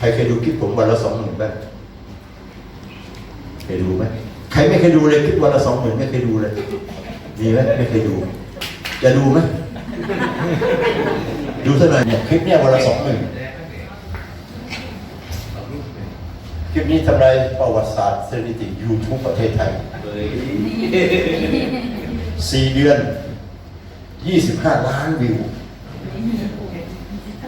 ใครเคยดูคลิปผมวันละสองหมื่นบ้างเคยดูไหมใครไม่เคยดูเลยคลิปวันละสองหมื่นไม่เคยดูเลยมีไหมไม่เคยดู จะดูไหมดูสักหน่อยเนี่ยคลิปเนี่ยวันละสองหมื่นคลิปนี้ทำลายประวัติศาสตร์สถิติยูทูบประเทศไทยสี่เดือนยี่สิบห้าล้านวิว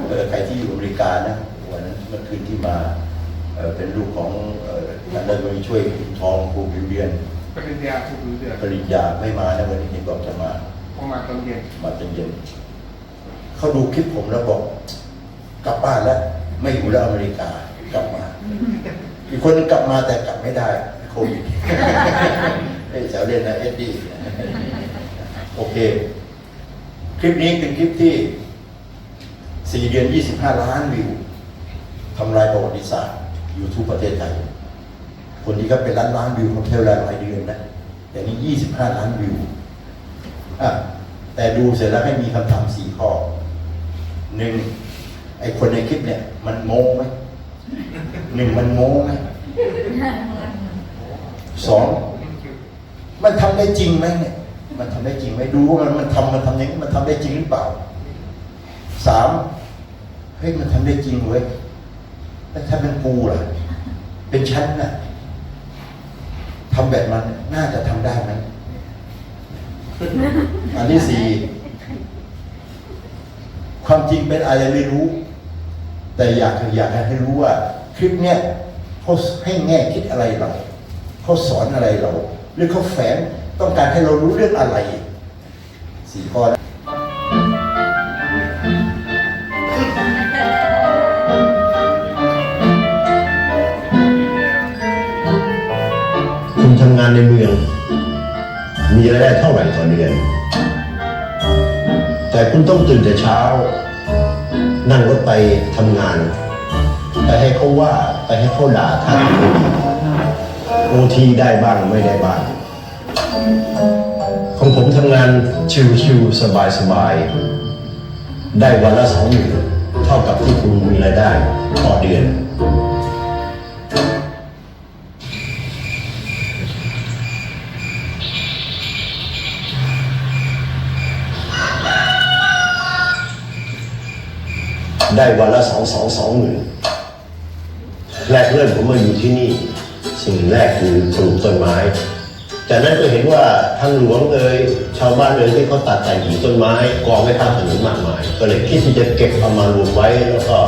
เออใครที่อยู่อเมริกานะ นนั้นเมื่อคืนที่มาเออเป็นลูกของเออนันดาช่วยคุณทองครูผิวเรียนปริญญาทุกเดือนปริญญาไม่มานะวันนี้เห็นบอกจะมาประมาณตอนเย็นมาจนเย็นเขาดูคลิปผมแล้วบอก กลับบ้านแล้ว ไม่อยู่แล้วอเมริกากลับมา อีกคนนึงกลับมาแต่กลับไม่ได้โควิดเอ้ยแซวเล่นนะเอ็ดดี้โอเค คลิปนี้เป็นคลิปที่สี่เดือนยี่สิบห้าล้านวิว ทำลายประวัติศาสตร์ยูทูบประเทศไทย คนนี้ก็เป็นล้านล้านวิวเขาใช้เวลาหลายเดือนนะแต่นี่ยี่สิบห้าล้านวิวอะแต่ดูเสร็จแล้วให้มีคำถามสี่ข้อหนึ่งไอคนในคลิปเนี่ย มันโม้ไหมหนึ่งมันโม้ไหมสองมันทำได้จริงไหมเนี่ย มันทำได้จริงไหมดูว่ามันมันทำมันทำอย่างนี้มันทำได้จริงหรือเปล่าสามเฮ้ยมันทำได้จริงเว้ย แล้วถ้าเป็นกูล่ะ เป็นชั้นน่ะทำแบบมันน่าจะทำได้ไหมอันที่สี่ความจริงเป็นอะไรไม่รู้ แต่อยากอยากให้รู้ว่า คลิปเนี้ยเขาให้แง่คิดอะไรเราเขาสอนอะไรเรา หรือเขาแฝงต้องการให้เรารู้เรื่องอะไรสี่ข้อ มีรายได้เท่าไหร่ต่อเดือน แต่คุณต้องตื่นแต่เช้า นั่งรถไปทำงาน ไปให้เขาว่าไปให้เขาด่าท่านโอทีได้บ้างไม่ได้บ้าง ของผมทำงานชิวๆสบายๆได้วันละสองหมื่นเท่ากับที่คุณมีรายได้ต่อเดือน ได้วันละสองสองสองหมื่นแรกเริ่มผมมาอยู่ที่นี่ สิ่งแรกคือปลูกต้นไม้ จากนั้นก็เห็นว่าทางหลวงเอ่ยชาวบ้านเอ่ยที่เขาตัดแต่งหญิงต้นไม้กองไว้ข้างถนนมากมาย ก็เลยคิดที่จะเก็บเอามารวมไว้แล้วก็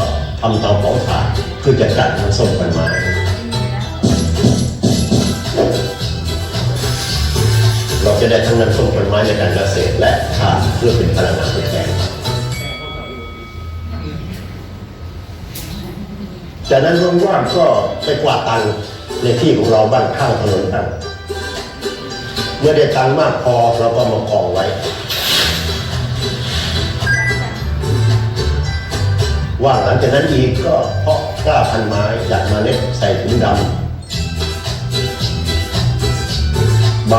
ทำเตาเผาถ่านเพื่อจะกัดมันส้มต้นไม้เราจะได้ทั้งน้ำส้มต้นไม้ในการเกษตรและถ่านเพื่อเป็นพลังงานทดแทน จากนั้นว่างๆก็ไปกวาดตังค์ในที่ของเราบ้านข้างถนนตั้งเมื่อได้ตังค์มากพอเราก็มากองไว้ ว่างหลังจากนั้นอีกก็เพาะกล้าพันไม้จัดมาเล็ดใส่ถุงดำใบ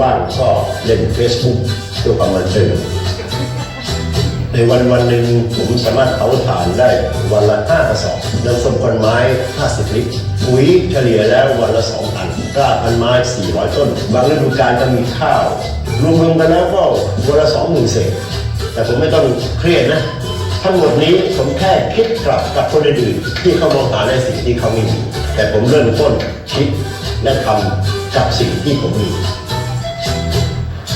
ว่างๆก็เล่น Facebook เพื่อความบันเทิง ในวันวันหนึ่งผมสามารถเผาถ่านได้วันละ5กระสอบน้ำส้มคนไม้ 50 ลิตรปุ๋ยเฉลี่ยแล้ววันละ2ตันกล้าพันไม้ 400 ต้น บางฤดูกาลก็มีข้าว รวมๆกันแล้วก็วันละ20,000เศษ แต่ผมไม่ต้องเครียดนะ ทั้งหมดนี้ผมแค่คิดกลับกับคนอื่นที่เขามองหาในสิ่งที่เขาไม่มีแต่ผมเริ่มต้นคิดและทำกับสิ่งที่ผมมี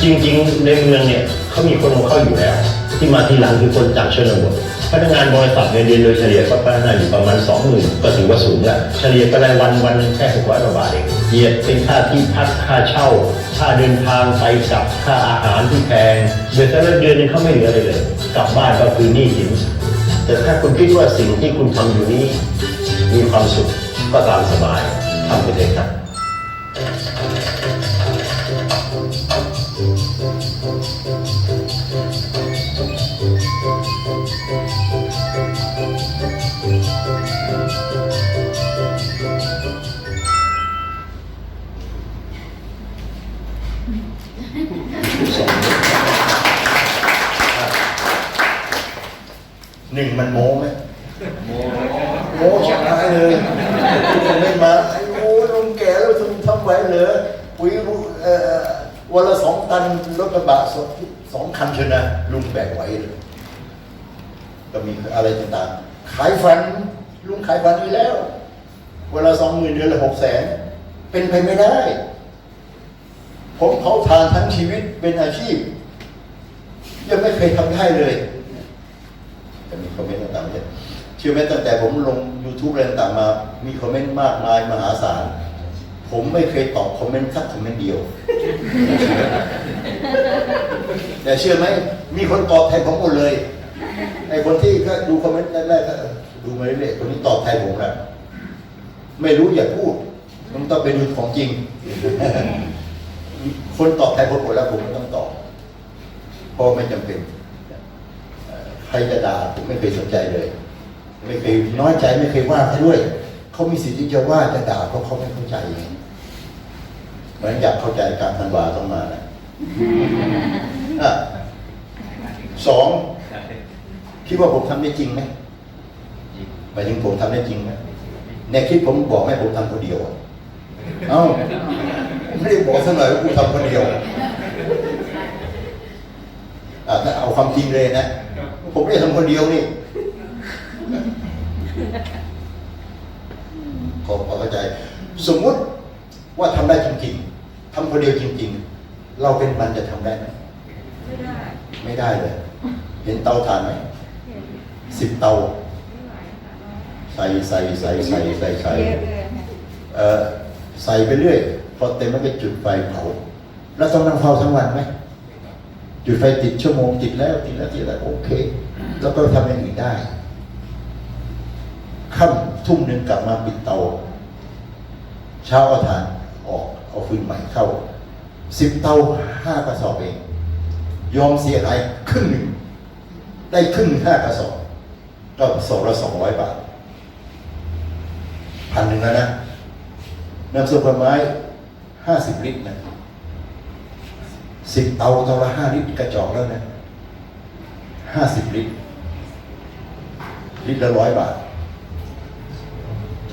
จริงๆ ในเมืองเนี่ยเขามีคนของเขาอยู่แล้ว ที่มาทีหลังคือคนจากชนบทพนักงานบริษัทเงินเดือนโดยเฉลี่ยก็พัฒนาอยู่ประมาณสองหมื่นก็ถือว่าสูงแล้วเฉลี่ยก็รายวันวันแค่หกร้อยกว่าบาทเองเหยียดเป็นค่าที่พักค่าเช่า ค่าเดินทางไปกลับค่าอาหารที่แพงเดือนแต่ละเดือนนึงเขาไม่เหลือเลยเลย กลับบ้านก็คือหนี้สินแต่ถ้าคุณคิดว่าสิ่งที่คุณทำอยู่นี้ มีความสุขก็ตามสบายทำไปเลยครับ ปุ๋ยเอ่อวันละสองตันรถกระบะสองสองคันชนะ ลุงแบกไหวเลยก็มีอะไรต่างๆ ขายฝัน ลุงขายฝันอยู่แล้วเวลาสองหมื่นเดือนละหกแสนเป็นไปไม่ได้ ผมเผาทานทั้งชีวิตเป็นอาชีพ ยังไม่เคยทำได้เลยจะมีคอมเมนต์ต่างๆเนี่ยเชื่อไหมตั้งแต่ผมลง YouTube อะไรต่างๆมา มีคอมเมนต์มากมายมหาศาล ผมไม่เคยตอบคอมเมนต์สักคอมเมนต์เดียว แต่เชื่อไหม มีคนตอบแทนผมหมดเลย ไอ้คนที่ก็ดูคอมเมนต์แรกๆก็ดูมาเรื่อยๆคนนี้ตอบแทนผมแล้วไม่รู้อย่าพูด มันต้องไปดูของจริง คนตอบแทนผมหมดแล้วผมไม่ต้องตอบเพราะไม่จำเป็น ใครจะด่าผมไม่เคยสนใจเลย ไม่เคยน้อยใจไม่เคยว่าเขาด้วย เขามีสิทธิ์ที่จะว่าจะด่าเพราะเขาไม่เข้าใจเหมือนอยากเข้าใจการทันวาต้องมานะอะสองคิดว่าผมทำได้จริงไหมหมายถึงผมทำได้จริงไหมในคลิปผมบอกให้ผมทำคนเดียวอะเอ้าไม่ได้บอกสักหน่อยว่ากูทำคนเดียวอะถ้าเอาความจริงเลยนะ ผมไม่ได้ทำคนเดียวนี่ ขอขอเข้าใจ สมมุติว่าทำได้จริงๆทำคนเดียวจริง ๆ เราเป็นมันจะทำได้ไหมไม่ได้ ไม่ได้เลย เห็นเตาถ่านไหมเห็นสิบเตาไม่ไหวค่ะใส่ใส่ใส่ใส่ใส่ใส่เยอะเลยค่ะเอ่อใส่ไปเรื่อย พอเต็มแล้วก็จุดไฟเผา แล้วต้องนั่งเฝ้าทั้งวันไหมจุดไฟติดชั่วโมงติดแล้วติดแล้วติดแล้วโอเค แล้วก็ทำอย่างอื่นได้ค่ำ ทุ่มหนึ่งกลับมาปิดเตา เช้าเอาถ่านออกเอาฟืนใหม่เข้าสิบเตาห้ากระสอบเอง ยอมเสียหายครึ่งหนึ่งได้ครึ่งห้ากระสอบ ก็สองละสองร้อยบาทพันหนึ่งแล้วนะน้ำส้มผลไม้ห้าสิบลิตรนะสิบเตาเตาละห้าลิตรกระจอกแล้วนะห้าสิบลิตรลิตรละร้อยบาท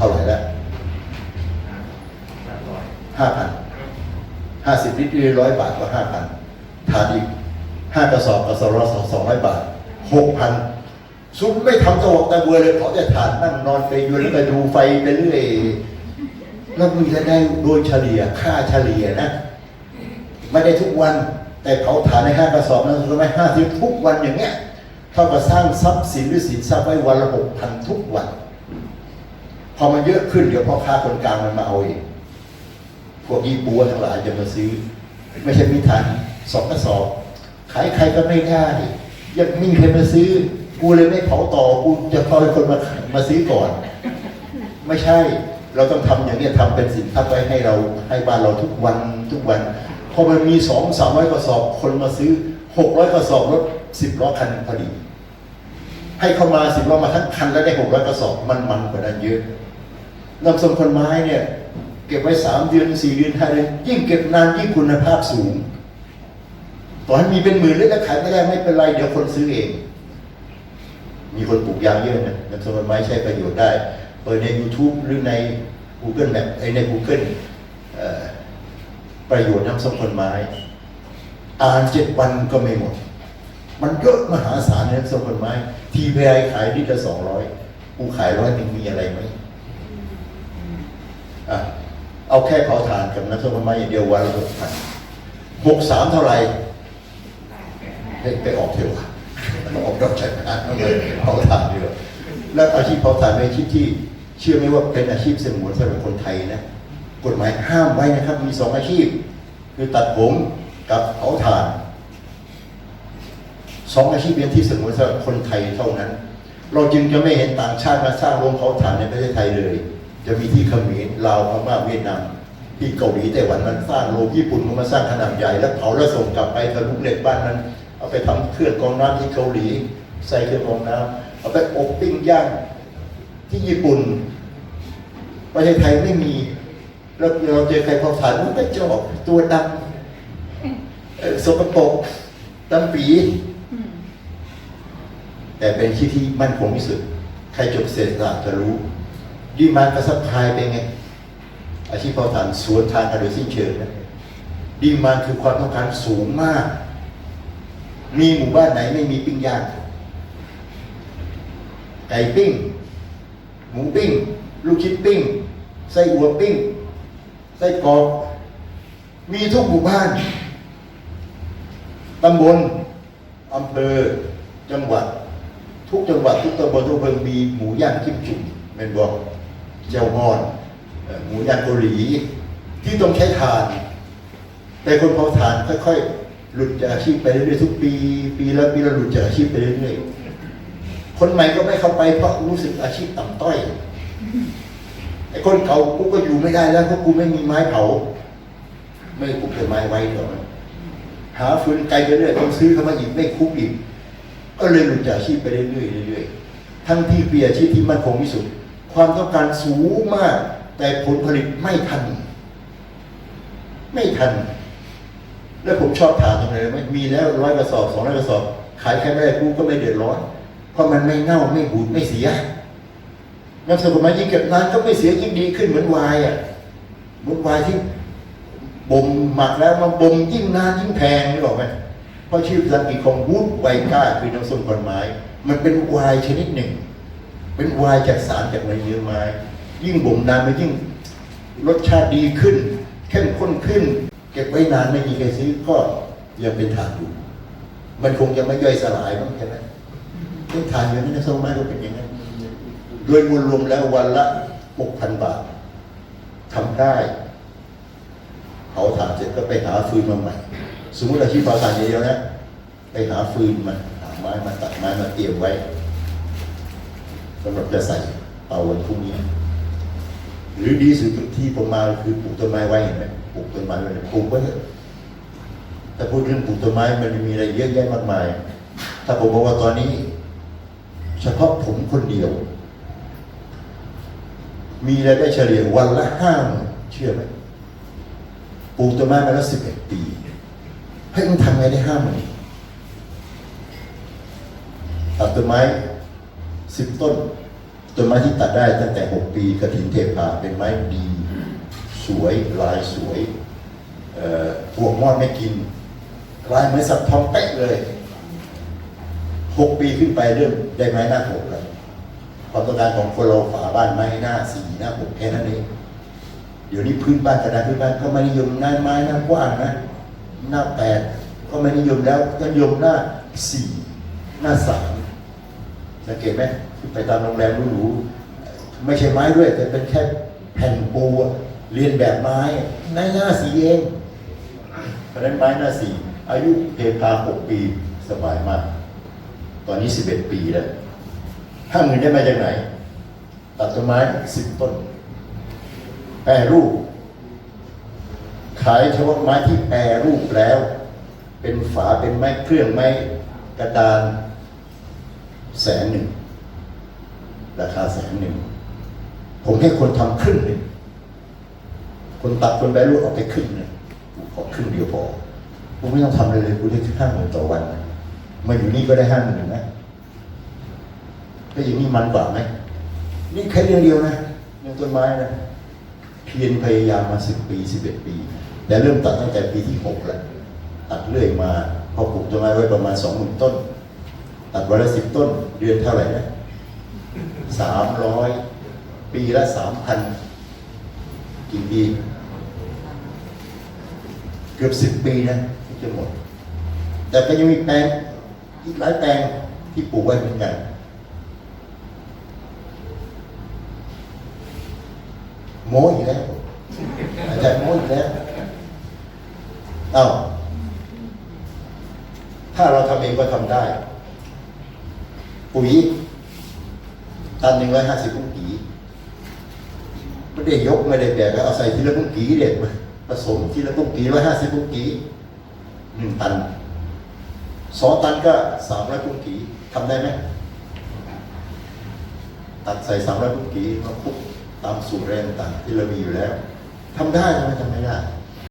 ท่าไหร่แล้วห้าพันห้าสิบลิตรร้อยบาทก็ห้าพันทานอีกห้ากระสอบกระสอบละสองร้อยบาทหกพันซุ้มไม่ทำตะวกตะเบือเลยเขอแต่ทานนั่งนอนไปยืนแล้วไปดูไฟไปเรื่อยแล้วมีรายได้โดยเฉลี่ยค่าเฉลี่ยนะ ไม่ได้ทุกวัน แต่เขาฐานในห้ากระสอบนั้นทำไมห้าสิบทุกวันอย่างเงี้ยเท่ากับสร้างทรัพย์สินหรือสินทรัพย์ไว้วันละหกพันทุกวัน อมันเยอะขึ้นเดี๋ยวพ่อค้าคนกลางมันมาเอาเองพวกยี่ปัวทั้งหลายจะมาซื้อ ไม่ใช่มีฐานสองกระสอบขายใครก็ไม่ได้ยังม่มีใครมาซื้อ กูเลยไม่เผาต่อกูจะคอยคนมามาซื้อก่อน ไม่ใช่เราต้องทำอย่างนี้ยทำเป็นสินทรัพย์ไว้ให้เราให้บ้านเราทุกวันทุกวันพอมันมีสองสามร้อยกระสอบคนมาซื้อหกร้อยกระสอบรถสิบล้อคันพอดี ให้เข้ามาสิบล้อมาทั้งคันแล้วได้หกร้อยกระสอบมันมันกว่านั้นเยอะ น้ำส้มคนไม้เนี่ยเก็บไว้สามเดือนสี่เดือนห้าเดือนยิ่งเก็บนานยิ่งคุณภาพสูง ต่อให้มีเป็นหมื่นเลยแล้วขายไม่ได้ไม่เป็นไรเดี๋ยวคนซื้อเอง มีคนปลูกยางเยอะนะน้ำส้มคนไม้ใช้ประโยชน์ได้ เปิดใน YouTube หรือใน Google Map ไอใน Google เอ่อประโยชน์น้ำส้มคนไม้อ่านเจ็ดวันก็ไม่หมด มันเยอะมหาศาลน้ำส้มคนไม้ทีพีไอขายลิตรละสองร้อยกูขายร้อยหนึ่งมีอะไรไหม อะเอาแค่เผาถ่านกับน้ำส้มคนไม้อย่างเดียววันละหกพันหกสามเท่าไหร่ไปไปออกเถอะวะออกดอกจากงานเลยเผาถ่านดีกว่าแล้วอาชีพเผาถ่านเป็นอาชีพที่ เชื่อไหมว่าเป็นอาชีพสงวนสำหรับคนไทยนะกฎหมายห้ามไว้นะครับ มีสองอาชีพ คือตัดผมกับเผาถ่านสองอาชีพเป็นที่สงวนสำหรับคนไทยเท่านั้น เราจึงจะไม่เห็นต่างชาติมาสร้างโรงเผาถ่านในประเทศไทยเลย จะมีที่เขมรลาวพม่าเวียดนามที่เกาหลีไต้หวันมันสร้างโรงญี่ปุ่นมันมาสร้างขนาดใหญ่แล้วเผาแล้วส่งกลับไปทะลุเหล็กบ้านนั้น เอาไปทำเครื่องกรองน้ำที่เกาหลี ใส่เครื่องกรองน้ำเอาไปอบปิ้งย่างที่ญี่ปุ่นประเทศไทยไม่มีแล้วเราเจอใครเผาถ่านมันก็จอกตัวดำเอ่อสกปรกดำปีอืมแต่เป็นที่ที่มั่นคงที่สุด ใครจบเศรษฐศาสตร์จะรู้ ดีมานกับซัพพลายเป็นไง อาชีพเผาถ่านสวนทางกันโดยสิ้นเชิงนะดีมานคือความต้องการสูงมาก มีหมู่บ้านไหนไม่มีปิ้งย่าง ไก่ปิ้ง หมูปิ้ง ลูกชิ้นปิ้ง ไส้อัวปิ้ง ไส้กรอกมีทุกหมู่บ้าน ตำบล อำเภอ จังหวัด ทุกจังหวัด ทุกตำบลทุกอำเภอมีหมูย่างจิ้มจุ่มเมนบอก เจ้าฮอนหมูย่างเกาหลี ที่ต้องใช้ถ่าน แต่คนเผาถ่านค่อยๆหลุดจากอาชีพไปเรื่อยๆทุกปี ปีละปีละหลุดจากอาชีพไปเรื่อยๆคนใหม่ก็ไม่เข้าไปเพราะรู้สึกอาชีพต่ำต้อยไอ้คนเก่ากูก็อยู่ไม่ได้แล้วเพราะกูไม่มีไม้เผา ไม่ปลูกแต่ไม้ไว้หรอกหาฟืนไกลไปเรื่อยต้องซื้อเข้ามาอีกไม่คุ้มอีกก็เลยหลุดจากอาชีพไปเรื่อยๆเรื่อยๆทั้งที่เปียอาชีพที่มั่นคงที่สุด ความต้องการสูงมาก แต่ผลผลิตไม่ทัน ไม่ทัน แล้วผมชอบถามตรงไหนรู้ไหมมีแล้วร้อยกระสอบสองร้อยกระสอบ ขายแค่ไม่ได้กูก็ไม่เดือดร้อน เพราะมันไม่เน่าไม่บูดไม่เสียน้ำสกุลมายิ่งเก็บนานก็ไม่เสียยิ่งดีขึ้นเหมือนวน์อะเหมือนวน์ที่บ่มหมักแล้วมาบ่มยิ่งนานยิ่งแพงนี่บอกไหมเพราะชื่อภาษาอังกฤษของวูดไวก้าคือน้ำส้มผลไม้มันเป็นวน์ชนิดหนึ่ง เป็นวน์จากสารจากในเนื้อไม้ยิ่งบ่มนานมันยิ่งรสชาติดีขึ้น เข้มข้นขึ้น เก็บไว้นานไม่มีใครซื้อก็ยังเป็นฐานอยู่ มันคงจะไม่ย่อยสลายมั้งใช่ไหมเป็นฐานอยู่นั่นะส้มไม้ก็เป็นอย่างนั้นโดยมวลรวมแล้ววันละหกพันบาททำได้เผาถ่านเสร็จก็ไปหาฟืนมาใหม่ สมมติอาชีพเผาถ่านอย่างเดียวนะ ไปหาฟืนมาหาไม้มาตัดไม้มาเตรียมไว้ สำหรับจะใส่เตาวันพรุ่งนี้ หรือดีสุดที่ผมมาคือปลูกต้นไม้ไว้เห็นไหมปลูกต้นไม้ไว้ปลูกไว้เถอะแต่พูดเรื่องปลูกต้นไม้มันมีอะไรเยอะแยะมากมาย ถ้าผมบอกว่าตอนนี้ เฉพาะผมคนเดียว มีรายได้เฉลี่ยวันละห้าเชื่อไหมปลูกต้นไม้มาแล้วสิบเอ็ดปีให้มันทำไงได้ห้าหมื่นตัดต้นไม้ สิบต้นต้นไม้ที่ตัดได้ตั้งแต่หกปีกระถินเทพาเป็นไม้ดี สวยลายสวยเอ่อพวกมอดไม่กินลายเหมือนสับทองเป๊ะเลยหกปีขึ้นไปเริ่มได้ไม้หน้าหกแล้วความต้องการของคนเราฝาบ้านไม้หน้าสี่หน้าหกแค่นั้นเองเดี๋ยวนี้พื้นบ้านกระดานพื้นบ้านก็ไม่นิยมหน้าไม้หน้ากว้างนะ หน้าแปดก็ไม่นิยมแล้วก็นิยมหน้าสี่หน้าสาม สังเกตไหมไปตามโรงแรมหรูๆไม่ใช่ไม้ด้วย แต่เป็นแค่แผ่นปูเรียนแบบไม้หน้าหน้าสีเองเพราะนั้นไม้หน้าสีอายุเทพาหกปีสบายมาก ตอนนี้สิบเอ็ดปีแล้วห้าหมื่นได้มาจากไหน ตัดต้นไม้สิบต้น แปรรูป ขายเฉพาะไม้ที่แปรรูปแล้ว เป็นฝาเป็นไม้เครื่องไม้กระดาน แสนหนึ่ง ราคาแสนหนึ่ง ผมให้คนทำครึ่งหนึ่ง คนตัดคนแปรรูปเอาไปครึ่งหนึ่งกูขอครึ่งเดียวพอกูไม่ต้องทำอะไรเลยกูได้แค่ห้าหมื่นต่อวันมาอยู่นี่ก็ได้ห้าหมื่นนะก็อย่างนี้มันกว่าไหมนี่แค่เรื่องเดียวนะเรื่องต้นไม้นะเพียรพยายามมาสิบปีสิบเอ็ดปีแต่เริ่มตัดตั้งแต่ปีที่หกแล้วตัดเรื่อยมาพอปลูกต้นไม้ไว้ประมาณสองหมื่นต้น ตัดวันละสิบต้นเดือนเท่าไหร่นะสามร้อยปีละสามพันกี่ปีเกือบสิบปีนะที่จะหมด แต่ก็ยังมีแปลงอีกหลายแปลงที่ปลูกไว้เหมือนกันโม้อีกแล้วอาจารย์โม้อีกแล้วเอ้าถ้าเราทำเองก็ทำได้ ปุ๋ยตันหนึ่งร้อยห้าสิบปุ้งกีไม่ได้ยกไม่ได้แบกเอาใส่ทีละปุ้งกีเด็ดมาผสมทีละปุ้งกีร้อยห้าสิบปุ้งกีหนึ่งตันสองตันก็สามร้อยปุ้งกีทำได้ไหมตัดใส่สามร้อยปุ้งกีมาคลุกตามสูตรแรงต่างที่เรามีอยู่แล้วทำได้ทำไมทำไม่ได้